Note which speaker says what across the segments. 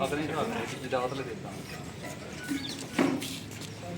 Speaker 1: పది నిమిషాలు ఇది అవతలేదు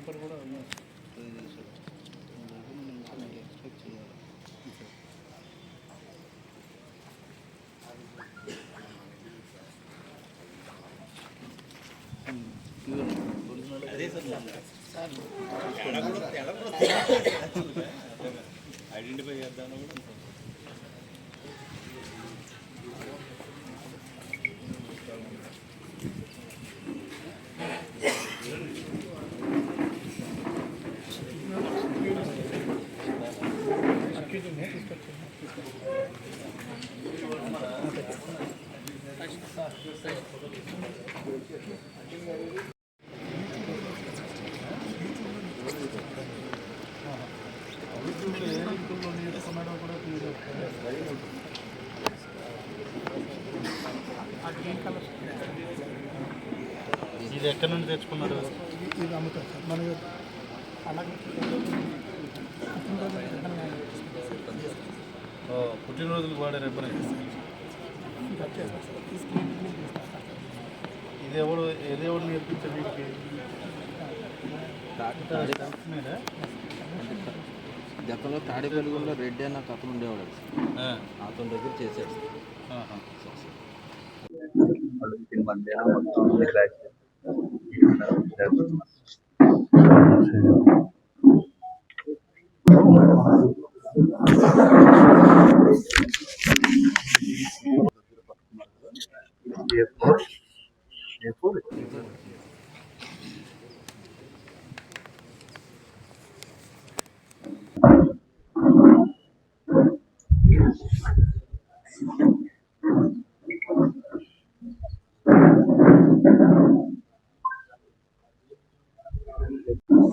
Speaker 1: పేపర్ కూడా ఎక్స్పెక్ట్ చేయాలి అదే సార్ ఐడెంటిఫై చేద్దాం కూడా ఇది ఎక్కడి నుండి తెచ్చుకున్నారు?
Speaker 2: ఇది అమ్ముతారు సార్. మన
Speaker 1: పుట్టినరోజులకు వాడే రెబ్బనే ఇది ఎవడు ఇది ఎవడు నేర్పించారు మీరా?
Speaker 3: గతంలో తాడేపల్లిగూడలో రెడ్డి అన్న కథలు ఉండేవాడు
Speaker 1: ఆ,
Speaker 3: అతని దగ్గర చేశాడు.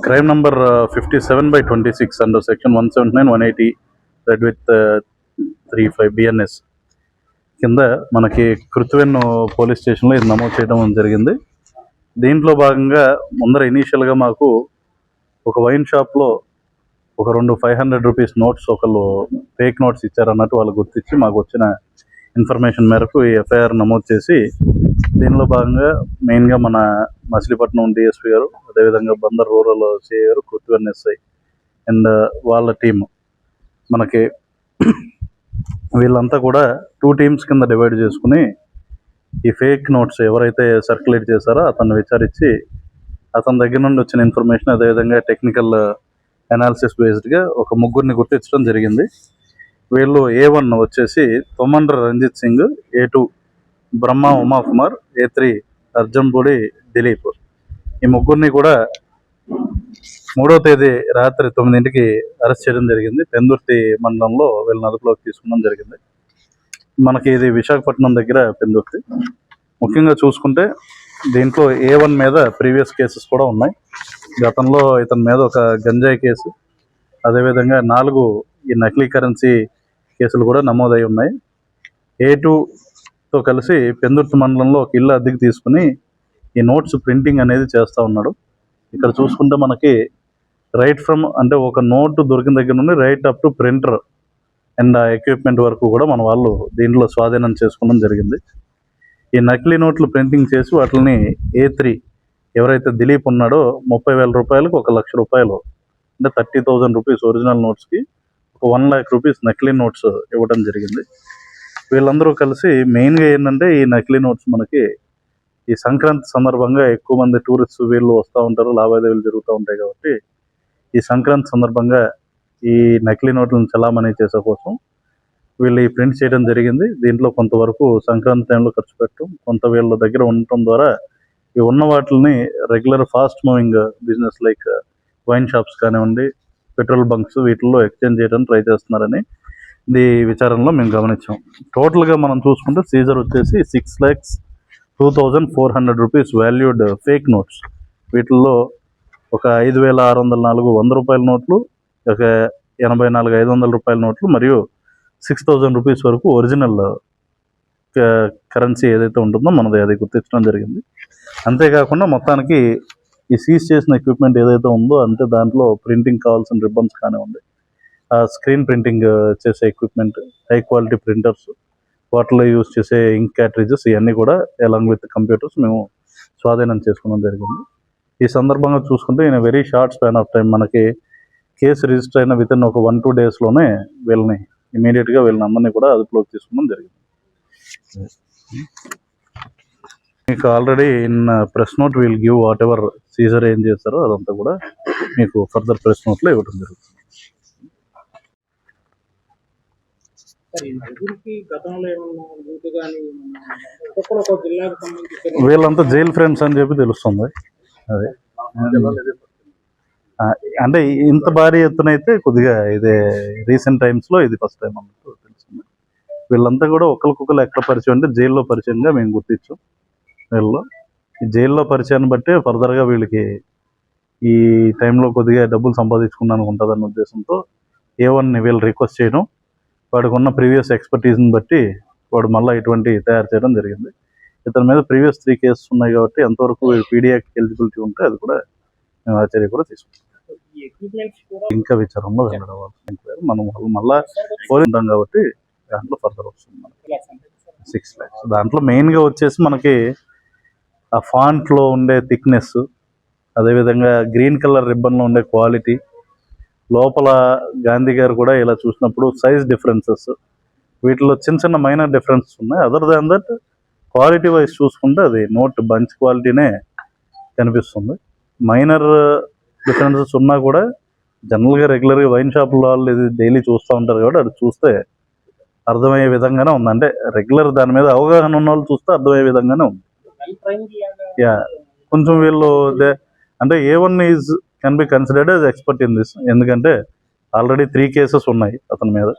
Speaker 1: Crime
Speaker 4: number fifty seven by twenty six 57 by 26 under section 179 180 read with uh, 35 bns కింద మనకి కృత్వెన్ను పోలీస్ స్టేషన్లో ఇది నమోదు చేయడం జరిగింది. దీంట్లో భాగంగా ముందర ఇనీషియల్గా మాకు ఒక వైన్ షాప్లో ఒక రెండు ఫైవ్ హండ్రెడ్ రూపీస్ నోట్స్ ఒకళ్ళు ఫేక్ నోట్స్ ఇచ్చారన్నట్టు వాళ్ళు గుర్తించి మాకు వచ్చిన ఇన్ఫర్మేషన్ మేరకు ఈ ఎఫ్ఐఆర్ నమోదు చేసి దీనిలో భాగంగా మెయిన్గా మన మచిలీపట్నం డిఎస్పీ గారు అదేవిధంగా బందర్ రూరల్ సిఐ గారు కృత్వెన్ ఎస్ఐ అండ్ వాళ్ళ టీం మనకి వీళ్ళంతా కూడా టూ టీమ్స్ కింద డివైడ్ చేసుకుని ఈ ఫేక్ నోట్స్ ఎవరైతే సర్క్యులేట్ చేశారో అతన్ని విచారించి అతని దగ్గర నుండి వచ్చిన ఇన్ఫర్మేషన్ అదేవిధంగా టెక్నికల్ అనాలిసిస్ బేస్డ్గా ఒక ముగ్గురిని గుర్తించడం జరిగింది. వీళ్ళు ఏ వన్ వచ్చేసి Tommandra Ranjit Singh A two Brahma Uma Kumar A three Arjunpudi Dilip. ఈ ముగ్గురిని కూడా మూడో తేదీ రాత్రి తొమ్మిదింటికి అరెస్ట్ చేయడం జరిగింది. పెందుర్తి మండలంలో వీళ్ళని అదుపులోకి తీసుకోవడం జరిగింది. మనకి ఇది విశాఖపట్నం దగ్గర పెందుర్తి. ముఖ్యంగా చూసుకుంటే దీంట్లో ఏ వన్ మీద ప్రీవియస్ కేసెస్ కూడా ఉన్నాయి. గతంలో ఇతని మీద ఒక గంజాయి కేసు. అదేవిధంగా నాలుగు ఈ నకిలీ కరెన్సీ కేసులు కూడా నమోదై ఉన్నాయి. ఏ తో కలిసి పెందుర్తి మండలంలో ఒక ఇల్లు అద్దెకి తీసుకుని ఈ నోట్స్ ప్రింటింగ్ అనేది చేస్తూ ఉన్నాడు. ఇక్కడ చూసుకుంటే మనకి రైట్ ఫ్రమ్ అంటే ఒక నోట్ దొరికిన దగ్గర నుండి right up to printer and equipment వరకు కూడా మన వాళ్ళు దీంట్లో స్వాధీనం చేసుకోవడం జరిగింది. ఈ నకిలీ నోట్లు ప్రింటింగ్ చేసి వాటిని ఏ త్రీ ఎవరైతే దిలీప్ ఉన్నాడో ముప్పై వేల రూపాయలకు ఒక లక్ష రూపాయలు అంటే థర్టీ థౌజండ్ రూపీస్ ఒరిజినల్ నోట్స్కి వన్ ల్యాక్ రూపీస్ నకిలీ నోట్స్ ఇవ్వడం జరిగింది. వీళ్ళందరూ కలిసి మెయిన్గా ఏంటంటే ఈ నకిలీ నోట్స్ మనకి ఈ సంక్రాంతి సందర్భంగా ఎక్కువ మంది టూరిస్ట్ వీళ్ళు వస్తూ ఉంటారు లావాదేవీలు జరుగుతూ ఉంటాయి కాబట్టి ఈ సంక్రాంతి సందర్భంగా ఈ నకిలీ నోట్లను చలామణి చేసే కోసం వీళ్ళు ఈ ప్రింట్ చేయడం జరిగింది. దీంట్లో కొంతవరకు సంక్రాంతి టైంలో ఖర్చు పెట్టడం కొంత వీళ్ళ దగ్గర ఉండటం ద్వారా ఈ ఉన్న వాటిని regular fast moving business like wine shops కానివ్వండి పెట్రోల్ బంక్స్ వీటిల్లో ఎక్స్చేంజ్ చేయడానికి ట్రై చేస్తున్నారని ఇది విచారణలో మేము గమనించాం. టోటల్గా మనం చూసుకుంటే సీజర్ వచ్చేసి six lakhs two thousand four hundred rupees valued fake notes. వీటిల్లో ఒక ఐదు వేల ఆరు వందల నాలుగు వంద రూపాయల నోట్లు ఒక ఎనభై నాలుగు ఐదు వందల రూపాయల నోట్లు మరియు సిక్స్ థౌజండ్ రూపీస్ వరకు ఒరిజినల్ కరెన్సీ ఏదైతే ఉంటుందో మనది అది గుర్తించడం జరిగింది. అంతేకాకుండా మొత్తానికి ఈ సీజ్ చేసిన ఎక్విప్మెంట్ ఏదైతే ఉందో అంటే దాంట్లో ప్రింటింగ్ కావాల్సిన రిబ్బన్స్ కానివ్వండి ఆ స్క్రీన్ ప్రింటింగ్ చేసే ఎక్విప్మెంట్ హై క్వాలిటీ ప్రింటర్స్ వాటిలో యూజ్ చేసే ఇంక్ క్యాటరేజెస్ ఇవన్నీ కూడా అలాంగ్ విత్ కంప్యూటర్స్ మేము స్వాధీనం చేసుకోవడం జరిగింది. ఈ సందర్భంగా చూసుకుంటే in very short span of time మనకి కేసు రిజిస్టర్ అయిన విత్ ఇన్ ఒక వన్ టూ డేస్లోనే వీళ్ళని ఇమీడియట్గా వీళ్ళని అందరినీ కూడా అదుపులోకి తీసుకోవడం జరిగింది. మీకు already in press note we'll give whatever seizure ఏం చేస్తారో అదంతా కూడా మీకు ఫర్దర్ ప్రెస్ నోట్లో ఇవ్వడం జరుగుతుంది. వీళ్ళంతా జైల్ ఫ్రెండ్స్ అని చెప్పి తెలుస్తుంది. అదే. అంటే ఇంత భారీ ఎత్తున అయితే కొద్దిగా ఇదే రీసెంట్ టైమ్స్లో ఇది ఫస్ట్ టైం అన్నట్టు తెలుస్తుంది. వీళ్ళంతా కూడా ఒకరికొకరు ఎక్కడ పరిచయం అంటే జైల్లో పరిచయంగా మేము గుర్తించాం. వీళ్ళు జైల్లో పరిచయాన్ని బట్టే ఫర్దర్గా వీళ్ళకి ఈ టైంలో కొద్దిగా డబ్బులు సంపాదించుకున్నాను ఉంటుందన్న ఉద్దేశంతో ఏ వన్ని వీళ్ళు రిక్వెస్ట్ చేయడం. వాడికి ఉన్న ప్రీవియస్ ఎక్స్పర్టీస్ని బట్టి వాడు మళ్ళీ ఇటువంటి తయారు చేయడం జరిగింది. ఇతని మీద ప్రీవియస్ త్రీ కేసెస్ ఉన్నాయి కాబట్టి ఎంతవరకు పీడియాకి ఎలిజిబిలిటీ ఉంటే అది కూడా మేము ఆ చర్య కూడా తీసుకుంటాం. ఇంకా విచారంలో వెళ్ళడం మనం వాళ్ళు మళ్ళా ఉంటాం కాబట్టి దాంట్లో ఫర్దర్ వస్తుంది మనకి సిక్స్ ల్యాక్స్ దాంట్లో మెయిన్గా వచ్చేసి మనకి ఆ ఫాంట్లో ఉండే థిక్నెస్ అదేవిధంగా గ్రీన్ కలర్ రిబ్బన్లో ఉండే క్వాలిటీ లోపల గాంధీ గారు కూడా ఇలా చూసినప్పుడు సైజ్ డిఫరెన్సెస్ వీటిలో చిన్న చిన్న మైనర్ డిఫరెన్సెస్ ఉన్నాయి. Other than that quality wise చూసుకుంటే అది నోట్ బంచ్ క్వాలిటీనే కనిపిస్తుంది. మైనర్ డిఫరెన్సెస్ ఉన్నా కూడా జనరల్గా రెగ్యులర్గా వైన్ షాపుల వాళ్ళు ఇది డైలీ చూస్తూ ఉంటారు కాబట్టి అది చూస్తే అర్థమయ్యే విధంగానే ఉంది. అంటే రెగ్యులర్ దాని మీద అవగాహన ఉన్న వాళ్ళు చూస్తే అర్థమయ్యే విధంగానే ఉంది. యా కొంచెం వీళ్ళు అంటే A one is can be considered as expert in this ఎందుకంటే ఆల్రెడీ త్రీ కేసెస్ ఉన్నాయి అతని మీద.